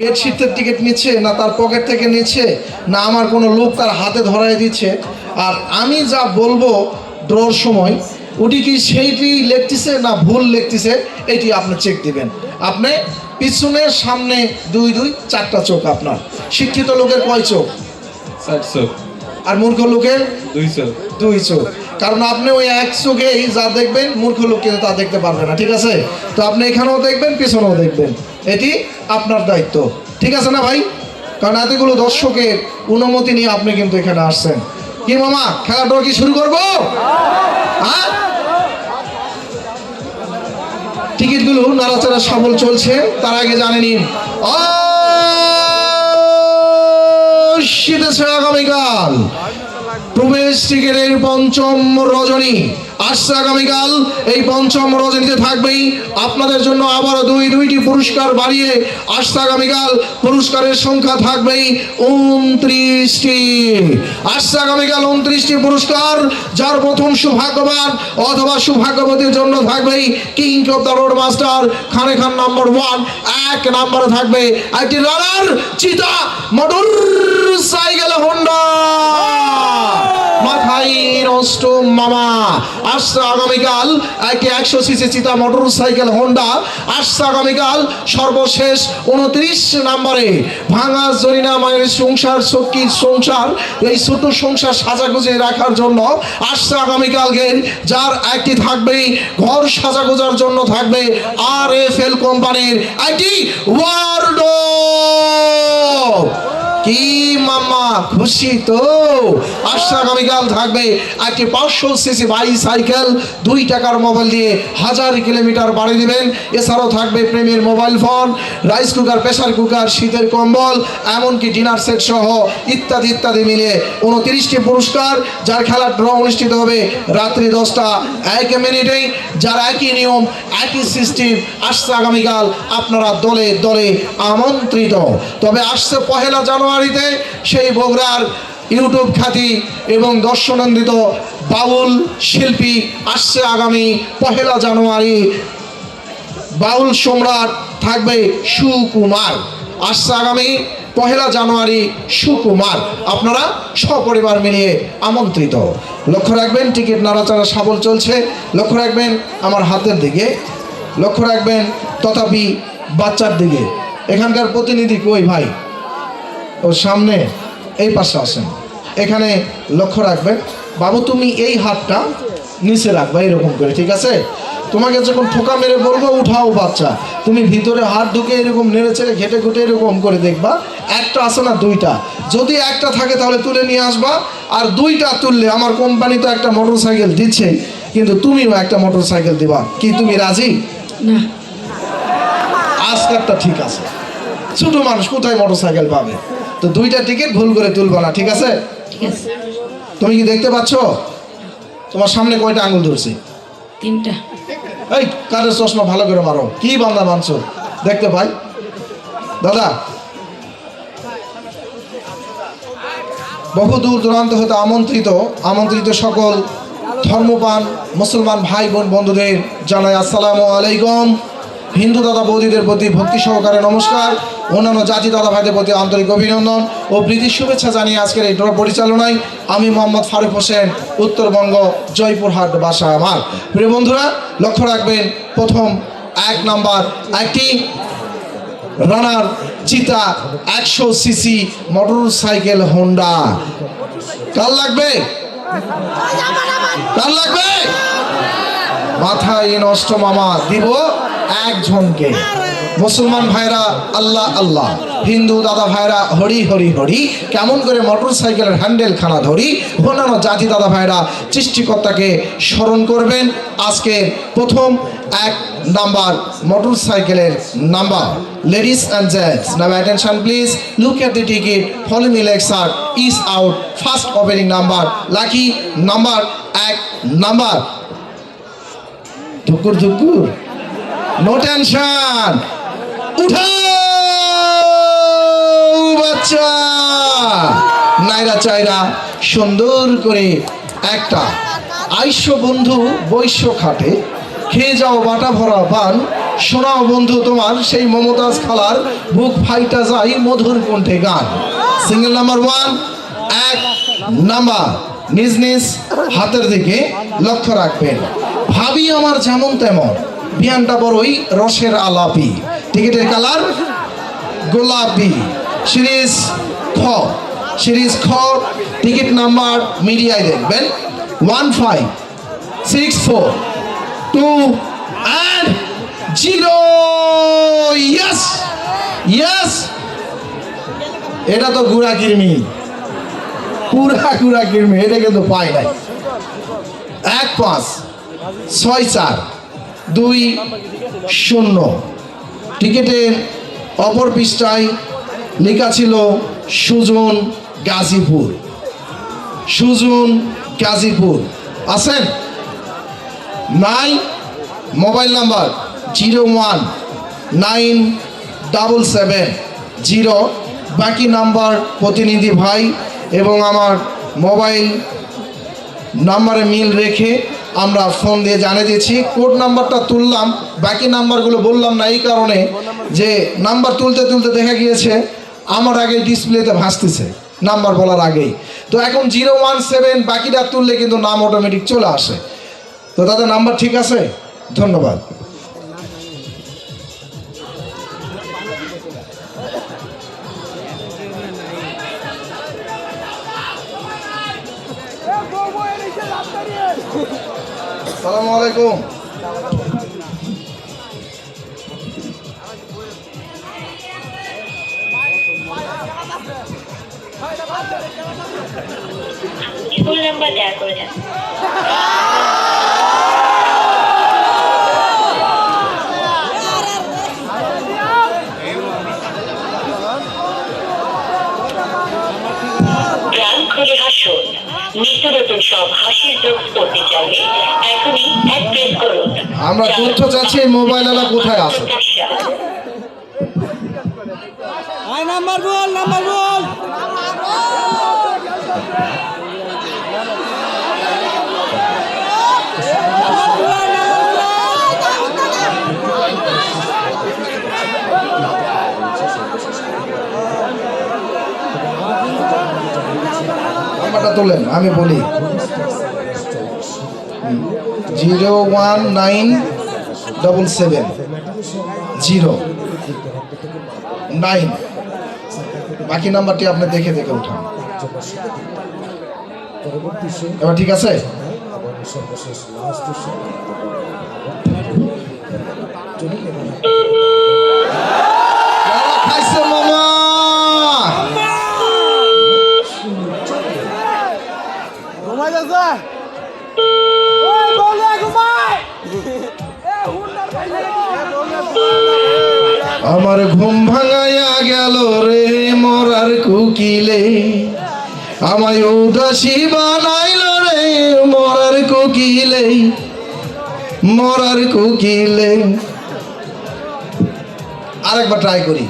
Gate সিটের ticket নিচ্ছে না তার পকেট থেকে নিচ্ছে না আমার কোনো লোক তার হাতে ধরায় দিচ্ছে। আর আমি যা বলব ড্রর সময় ওটি কি সেইটি লিখতেছে না ভুল লিখতেছে এটি আপনি চেক দিবেন। আপনি পিছনের সামনে দুই দুই চারটা চোখ আপনার। শিক্ষিত লোকের কয় চোখ? চারশো আর মূর্খ লোকের? দুইশো দুই চোখ। কারণ আপনি ওই এক চোখেই যা দেখবেন, মূর্খ লোক কিন্তু তা দেখতে পারবে না, ঠিক আছে? তো আপনি এখানেও দেখবেন, পিছনেও দেখবেন। এটি আপনার দায়িত্ব, ঠিক আছে না ভাই? কারণ এতগুলো দর্শকের অনুমতি নিয়ে আপনি কিন্তু এখানে আসছেন। কি মামা খেলাটা কি শুরু করব? হ্যাঁ? টিকিটগুলো নাড়াচাড়া সাবল চলছে, তার আগে জানে নিন আগামীকাল। প্রবেশ টিকিটের পঞ্চম রজনী। আসছে আগামীকাল এই পঞ্চম রজনীতে থাকবেই। আপনাদের জন্য আবারও দুই, দুইটি পুরস্কার বাড়িয়ে আসছে আগামীকাল পুরস্কারের সংখ্যা থাকবেই উনত্রিশটি। আসছে আগামীকাল উনত্রিশটি পুরস্কার, যার প্রথম সৌভাগ্যবান অথবা সৌভাগ্যবতীর জন্য থাকবেই king of the road master খানে খান নাম্বার ওয়ান এক নাম্বারে থাকবে একটি রানার চিতা মোটর সাইকেল হোন্ডা মাথায় নষ্ট মামা। আসছে আগামীকাল একটি একশো সিসি চিতা মোটর সাইকেল হোন্ডা। আসছে আগামীকাল সর্বশেষ উনত্রিশ নাম্বারে ভাঙা জরিনা মায়ের সংসার, সখীর সংসার, এই ছোট সংসার সাজাগুজে রাখার জন্য আসছে আগামীকালকে যার একটি থাকবেই ঘর সাজাগোজার জন্য থাকবে আর এফ এল কোম্পানির একটি ওয়ার্ডো কি মামা খুশি তো? আগামীকাল থাকবে একটি পাঁচশো সিসি বাইসাইকেল দুই টাকার মোবাইল দিয়ে হাজার কিলোমিটার বাড়ি দেবেন। এছাড়াও থাকবে প্রেমের mobile phone rice cooker pressure cooker শীতের কম্বল, এমনকি ডিনার সেট সহ ইত্যাদি ইত্যাদি মিলে উনত্রিশটি পুরস্কার, যার খেলার ড্র অনুষ্ঠিত হবে রাত্রি দশটা এক মিনিটেই। যার একই নিয়ম, একই সিস্টেম আসছে আগামীকাল আপনারা দলে দলে আমন্ত্রিত। তবে আসছে পহেলা জানুয়ারিতে সেই বগুড়ার ইউটিউব খ্যাতি এবং দর্শনন্দিত বাউল শিল্পী আসছে আগামী পহেলা জানুয়ারি। বাউল সম্রাট থাকবে সুকুমার। আসছে আগামী পহেলা জানুয়ারি সুকুমার। আপনারা সপরিবার মিলিয়ে আমন্ত্রিত। লক্ষ্য রাখবেন, টিকিট নাড়াচাড়া সাবল চলছে। লক্ষ্য রাখবেন, আমার হাতের দিকে। লক্ষ্য রাখবেন, তথাপি বাচ্চার দিকে। এখানকার প্রতিনিধি কই ভাই? ও সামনে এই পাশে আসেন। এখানে লক্ষ্য রাখবেন বাবু তুমি এই হাতটা নিচে রাখবা এরকম করে ঠিক আছে? তোমাকে যখন ঠোকা মেরে বলব উঠাও বাচ্চা। তুমি ভিতরে হাত ঢুকে এরকম নেড়ে চেড়ে ঘেটে ঘুটে এরকম করে দেখবা একটা আসে না দুইটা। যদি একটা থাকে তাহলে তুলে নিয়ে আসবা আর দুইটা তুললে আমার কোম্পানি তো একটা মোটর সাইকেল দিচ্ছে কিন্তু তুমিও একটা মোটর সাইকেল দিবা। কি তুমি রাজি? না। আজকারটা ঠিক আছে। ছোট মানুষ কোথায় মোটর সাইকেল পাবে? তো দুইটা টিকিট ভুল করে তুলবো না ঠিক আছে? তুমি কি দেখতে পাচ্ছ? তোমার সামনে কয়টা আঙুল ধরছি? তিনটা। এই কাদের চশমা ভালো করে মারো। কি বান্দা মানছো? দেখতে পাই। দাদা বহু দূর দূরান্ত হতে আমন্ত্রিত আমন্ত্রিত সকল ধর্মপান মুসলমান ভাই বোন বন্ধুদের জানাই আসসালামু আলাইকুম। হিন্দু দাদা বৌদিদের প্রতি ভক্তি সহকারে নমস্কার। অন্যান্য জাতি দাদা ভাইদের প্রতি আন্তরিক অভিনন্দন ও প্রীতি শুভেচ্ছা জানিয়ে আজকের এই ড্র পরিচালনায় আমি মোহাম্মদ ফারুক হোসেন, উত্তরবঙ্গ, জয়পুরহাট বাসা আমার। প্রিয় বন্ধুরা, লক্ষ্য রাখবেন, প্রথম এক নাম্বার একটি রানার চিতা একশো সিসি মোটর সাইকেল হোন্ডা। কার লাগবে? কার লাগবে? মাথায় নষ্ট মামা, দিব? একজনকে মুসলমান ভাইরা, আল্লাহ আল্লাহ। হিন্দু দাদা ভাইরা, হরি হরি হরি। কেমন করে মোটর সাইকেলের হ্যান্ডেল খানা ধরি অন্যান্য জাতি দাদা ভাইরা, সৃষ্টিকর্তাকে স্মরণ করবেন। আজকে প্রথম এক নাম্বার মোটর সাইকেলের নাম্বার লেডিস অ্যান্ড জেন্টস নাম attention please look at the ticket follow me sir is out first opening number lucky number এক নাম্বার। ধুকুর ধুকুর। নো টেনশন উঠাও, বাচ্চা। নাইরা চাইরা সুন্দর করে একটা আইস্য বন্ধু বৈশ্য খাটে। খেয়ে যাও বাটা ভরা পান শোনাও বন্ধু তোমার সেই মমতাজ খালার বুক ফাইটা যাই মধুর কণ্ঠে গান। সিঙ্গেল নাম্বার ওয়ান এক নাম্বার। নিজ নিজ হাতের দিকে লক্ষ্য রাখবেন। ভাবি আমার যেমন তেমন। বিয়ানটা বড়ই রসের আলাপি। টিকিটের কালার গোলাপি। সিরিজ খ। সিরিজ খ টিকিট নাম্বার মিডিয়ায় দেখবেন। One five six four two and zero yes yes এটা তো গুড়া কিরমি পুরা গুড়া কিরমি এটা কিন্তু পাই নাই। এক পাঁচ, ছয় চার। দুই শূন্য। টিকিটের অপর পৃষ্ঠায় লেখা ছিল সুজন গাজীপুর। সুজন গাজীপুর। আছেন নাই, mobile number zero one nine double seven zero. বাকি নাম্বার প্রতিনিধি ভাই এবং আমার মোবাইল নাম্বারে মিল রেখে আমরা ফোন দিয়ে জানিয়ে দিয়েছি। কোড নাম্বারটা তুললাম, বাকি নাম্বারগুলো বললাম না এই কারণে যে নাম্বার তুলতে তুলতে দেখা গিয়েছে, আমার আগে ডিসপ্লেতে ভাসতেছে, নাম্বার বলার আগেই। তো এখন জিরো ওয়ান সেভেন বাকিটা তুললে কিন্তু নাম অটোমেটিক চলে আসে। তো তাদের নাম্বার ঠিক আছে? ধন্যবাদ। আলাইকুম। নাম্বার দেয়া করেছেন প্রাণ খুলে হাসুন। নিত্য নতুন সব হাসির যোগ করতে চাইলে এক আমরা তথ্য চাচ্ছি এই মোবাইলওয়ালা কোথায় আছে। নাম্বার বল নাম্বার বল নাম্বারটা তোলেন আমি বলি zero one nine double seven. Zero. Nine. বাকি নাম্বারটি আপনি দেখে দেখে উঠান। এবার ঠিক আছে? আমার ঘুম ভাঙাইয়া গেল রে মরার কুকিলে। আমায় উদাসী বানাইল রে মরার কুকিলে। মরার কুকিলে। আরেকবার ট্রাই করি।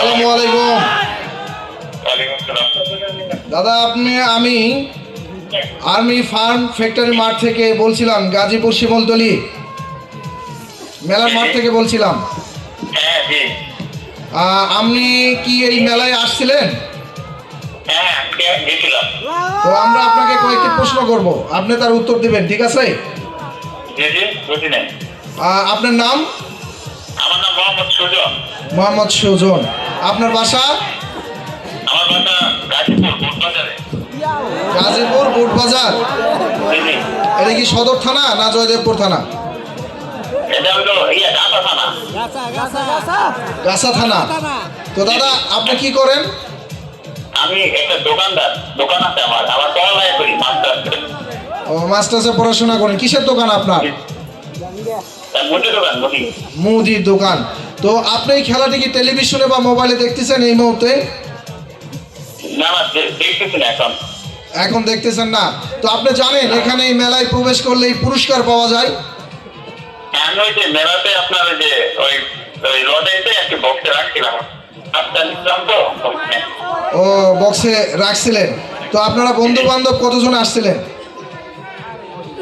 আসসালামু আলাইকুম। দাদা আপনি আমি আর্মি ফার্ম ফ্যাক্টরি মাঠ থেকে বলছিলাম গাজীপুর শিমলতলি মেলার মাঠ থেকে বলছিলাম। হ্যাঁ আপনি কি এই মেলায় আসছিলেন? হ্যাঁ তো আমরা আপনাকে কয়েকটি প্রশ্ন করব। আপনি তার উত্তর দিবেন ঠিক আছে? আপনার নাম? আমার নাম মোহাম্মদ সুজন। মোহাম্মদ সুজন। আপনার বাসা? আমার বাসা গাজীপুর জি জি। এটা কি সদর থানা না জয়দেবপুর থানা? ইয়া থানা। গাছা থানা। তো দাদা আপনি কি করেন? আমি একটা দোকানদার দোকান আছে আমার। আমার পড়ালেখা করি মাস্টার। ও মাস্টার্সে পড়াশোনা করেন। কিসের দোকান আপনার? মুদি দোকান মুদি। মুদির দোকান। তো আপনি এই খেলাটি কি টেলিভিশনে বা মোবাইলে দেখতেছেন এই মুহূর্তে? এখন। দেখতেছেন না। তো আপনি জানেন এখানে এই মেলায় প্রবেশ করলে এই পুরস্কার পাওয়া যায়? আমি ওই যে মেলাতে আপনার যে ওই ওই লটারিতে একটি বক্সে রাখছিলাম। আপনার নিলাম তো? ওখানে। ও বক্সে রাখছিলেন। তো আপনারা বন্ধু বান্ধব কতজন আসছিলেন?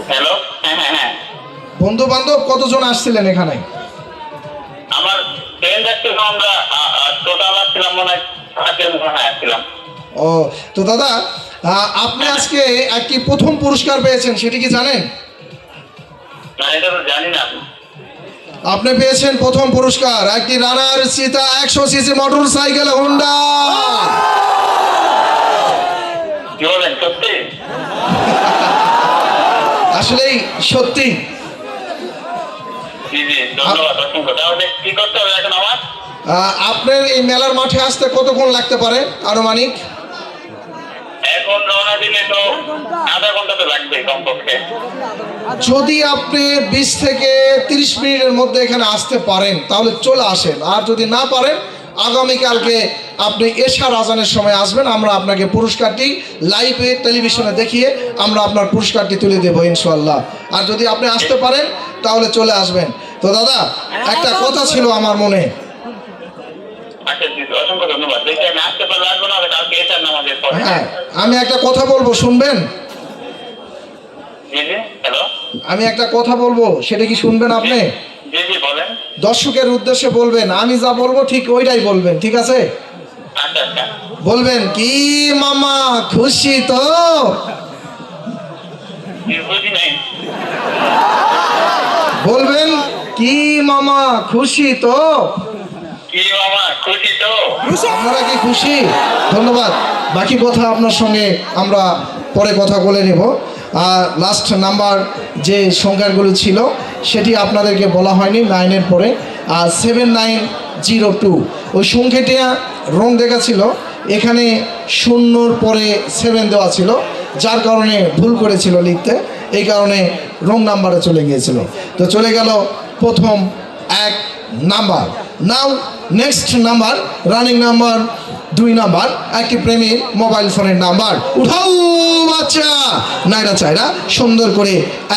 হ্যালো? হ্যাঁ হ্যাঁ হ্যাঁ। বন্ধু বান্ধব কতজন আসছিলেন এখানে? আমরা টোটাল আসছিলাম মনে হয় সাতজন আসছিলাম ও তো দাদা আপনি আজকে একটি প্রথম পুরস্কার পেয়েছেন সেটি কি জানেন? আপনি পেয়েছেন প্রথম পুরস্কার একটি রানার চিতা একশো সিসি মোটর সাইকেল হোন্ডা। আসলেই সত্যি। ধন্যবাদ অসংখ্য তাহলে কি করতে হবে এখন আমার আপনার এই মেলার মাঠে আসতে কতক্ষণ লাগতে পারে আনুমানিক? এখন রওনা দিলে তো আধা ঘণ্টা তো লাগবে কমপক্ষে। যদি আপনি বিশ থেকে তিরিশ মিনিটের মধ্যে এখানে আসতে পারেন তাহলে চলে আসেন। আর যদি না পারেন আগামীকালকে আপনি এশার আজানের সময় আসবেন। আমরা আপনাকে পুরস্কারটি লাইভে টেলিভিশনে দেখিয়ে আমরা আপনার পুরস্কারটি তুলে দেবো ইনশাল্লাহ আর যদি আপনি আসতে পারেন তাহলে চলে আসবেন। তো দাদা একটা কথা ছিল আমার মনে। আচ্ছা হ্যাঁ আমি একটা কথা বলব শুনবেন? আমি একটা কথা বলব সেটা কি শুনবেন আপনি? দর্শকের উদ্দেশ্যে বলবেন আমি যা বলব ঠিক ওইটাই বলবেন ঠিক আছে? আচ্ছা আচ্ছা। বলবেন কি মামা খুশি তো? বলবেন কি মামা খুশি তো? আপনারা কি খুশি? ধন্যবাদ। বাকি কথা আপনার সঙ্গে আমরা পরে কথা বলে নেব। আর লাস্ট নাম্বার যে সংখ্যাগুলো ছিল সেটি আপনাদেরকে বলা হয়নি নাইনের পরে। আর সেভেন নাইন জিরো টু ওই সংখ্যাটা রং দেখা ছিল। এখানে শূন্যর পরে সেভেন দেওয়া ছিল যার কারণে ভুল করেছিল লিখতে। এই কারণে রং নাম্বারে চলে গিয়েছিল। তো চলে গেল প্রথম এক number. Now next number running number দুই নাম্বার একটি প্রেমীর মোবাইল ফোনের নাম্বার। উঠাও বাচ্চা! নাইরা চাইরা সুন্দর করে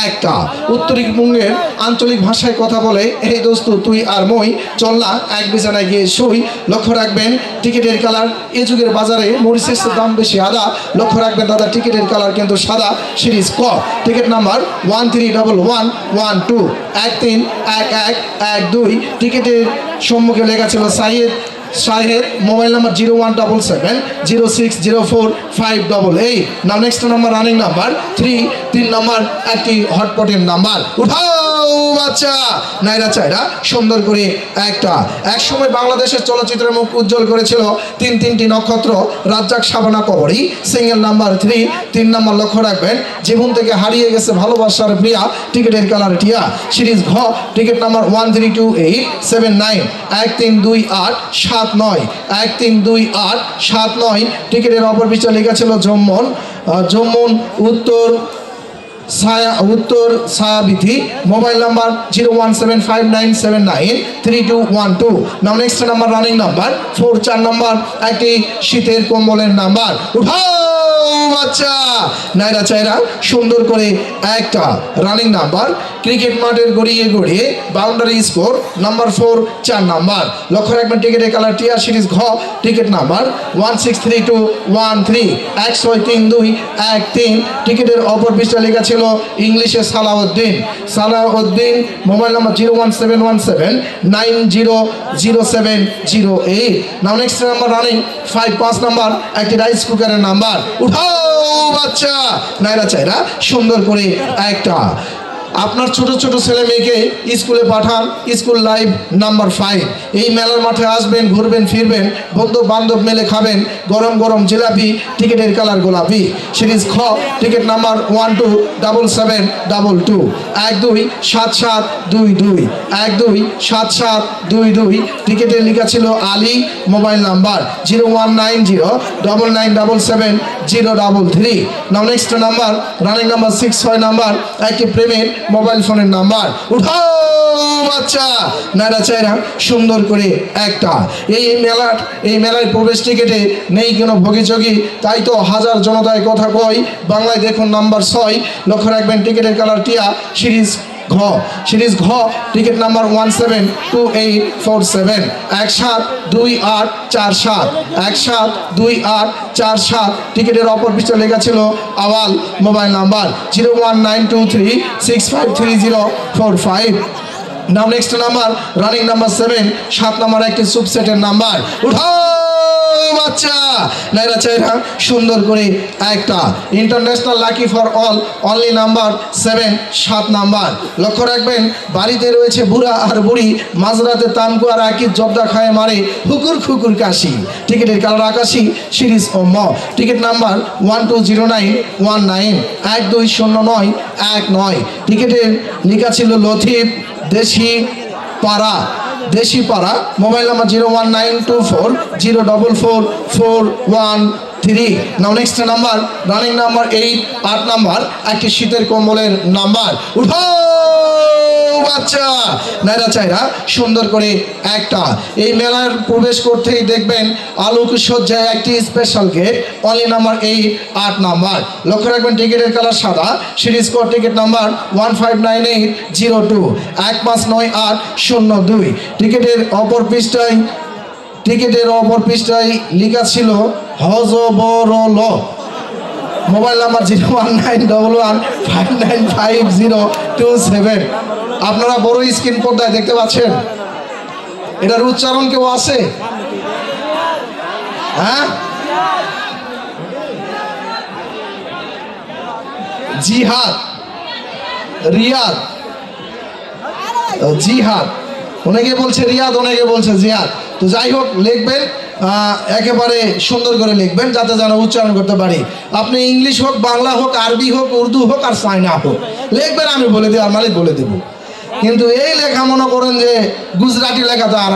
একটা। উত্তরবঙ্গের আঞ্চলিক ভাষায় কথা বলে এই দোস্ত, তুই আর মই চল না, এক বিছানায় গিয়ে শুই। লক্ষ্য রাখবেন, টিকিটের কালার, এ যুগের বাজারে মরিচের দাম বেশি আদা। লক্ষ্য রাখবেন, দাদা, টিকিটের কালার কিন্তু সাদা, সিরিজ ক। Ticket number one three double one one two এক তিন, এক এক এক দুই। টিকিটের সম্মুখে লেখা ছিল Sayed Shahed mobile number zero one double seven, zero six, zero four, five double eight. Now next number running number three তিন নাম্বার একটি হটপটের নাম্বার উঠাও! বাচ্চা নাইরা চাইরা সুন্দর করে একটা। এক সময় বাংলাদেশের চলচ্চিত্রের মুখ উজ্জ্বল করেছিল তিন তিনটি নক্ষত্র, Razzak Shabana Kabori, single number three, তিন নাম্বার লক্ষ্য রাখবেন, জীবন থেকে হারিয়ে গেছে ভালোবাসার প্রিয়া, টিকিটের কালার টিয়া। সিরিজ ঘ, ticket number one three two eight, seven nine, এক তিন দুই আট সাত নয়, এক তিন দুই আট সাত নয়। টিকিটের অপর বিচার লেখা ছিল জম্মন উত্তর ছায়া উত্তর ছায়াবিধি mobile number zero one seven five nine seven nine, three two one two. Now next number running number four চার নাম্বার একটি শীতের কম্বলের নাম্বার উঠাও! বাচ্চা। নাইরা চাইরা সুন্দর করে একটা রানিং নাম্বার ক্রিকেট মাঠের গড়িয়ে গড়িয়ে বাউন্ডারি স্কোর নাম্বার ফোর চার নাম্বার লক্ষ্য রাখবেন, টিকিটের কালার টিয়ার সিরিজ ঘ ticket number one six three two one three এক ছয় তিন দুই, এক তিন। টিকিটের অপর পৃষ্ঠা লেখা ছিল ইংলিশে Salauddin. Salauddin mobile number zero one seven one seven nine zero zero seven zero eight now next number running five পাঁচ নাম্বার একটি রাইস কুকারের নাম্বার উঠাও বাচ্চা। নাইরা চাইরা সুন্দর করে একটা আপনার ছোট ছোট ছেলে মেয়েকে স্কুলে পাঠান, স্কুল লাইফ নাম্বার ফাইভ এই মেলার মাঠে আসবেন, ঘুরবেন, ফিরবেন বন্ধু বান্ধব মেলে খাবেন, গরম গরম জিলাপি, টিকিটের কালার গোলাপি। সিরিজ খ, ticket number one two double seven double two এক দুই, সাত সাত, দুই দুই। এক দুই, সাত সাত, দুই দুই। টিকিটে লেখা ছিল Ali, mobile number zero one nine zero double nine double seven zero double three now next number running number six ছয় নাম্বার একটি প্রেমের মোবাইল ফোনের নাম্বার। উঠাও বাচ্চা। নারা চাইরা সুন্দর করে একটা। এই মেলার এই মেলায় প্রবেশ টিকেটে নেই কোনো ভোগিচগি তাই তো হাজার জনতায় কথা কয়। বাংলায় দেখুন নাম্বার ছয়। লক্ষ্য রাখবেন টিকেটের কালার টিয়া, সিরিজ ঘ। সিরিজ ঘ, ticket number one seven two eight four seven. এক সাত দুই আট চার সাত। এক সাত দুই আট চার সাত। টিকিটের অপর পৃষ্ঠে লেখা ছিল Awal mobile number zero one nine two three six five three zero four five. Now, next number, running number seven, সাত নাম্বার একটি সুপসেটের নাম্বার। উঠাও! বাচ্চা। নাইরা চাইরা সুন্দর করে একটা international lucky for all only number seven সাত নাম্বার। লক্ষ্য রাখবেন, বাড়িতে রয়েছে বুড়া আর বুড়ি, মাঝরাতে তানকু আর আকি জব্দা খায় মারে হুকুর খুকুর কাশি। টিকিটের কালার আকাশি, সিরিজ ও ম। Ticket number one two zero nine one nine এক দুই শূন্য নয় এক নয়। টিকিটের লেখা ছিল লথিফ দেশি পাড়া। দেশি পাড়া, mobile number zero one nine two four, zero double four four one three. Now next number running number eight আট নাম্বার একটি শীতের কম্বলের নাম্বার উঠাও বাচ্চা নাইরা চাইরা সুন্দর করে একটা। এই মেলার প্রবেশ করতেই দেখবেন আলোক সজ্জায় একটি স্পেশাল গেট অনলি নাম্বার এই আট নাম্বার। লক্ষ্য রাখবেন টিকিটের কালার সাদা series code ticket number one five nine eight zero two এক পাঁচ নয় আট শূন্য দুই। টিকিটের অপর পৃষ্ঠায়, টিকিটের অপর পৃষ্ঠায় লেখা ছিল হজ হজবরল। Mobile number zero one nine double one five nine five zero two seven. আপনারা বড় স্ক্রিন পর্দায় দেখতে পাচ্ছেন। এটার উচ্চারণ কেউ আছে? হ্যাঁ? জিহাদ। রিয়াদ। জিহাদ। অনেকে বলছে রিয়াদ, অনেকে বলছে জিহাদ। তো যাই হোক, লিখবেন। একেবারে সুন্দর করে লিখবেন যাতে যেন উচ্চারণ করতে পারি। আপনি ইংলিশ হোক, বাংলা হোক, আরবি হোক, উর্দু হোক আর চাইনা হোক। লিখবেন, আমি বলে দিই মালিক বলে দেব। কিন্তু এই লেখা মনে করেন যে, গুজরাটি লেখা তো আর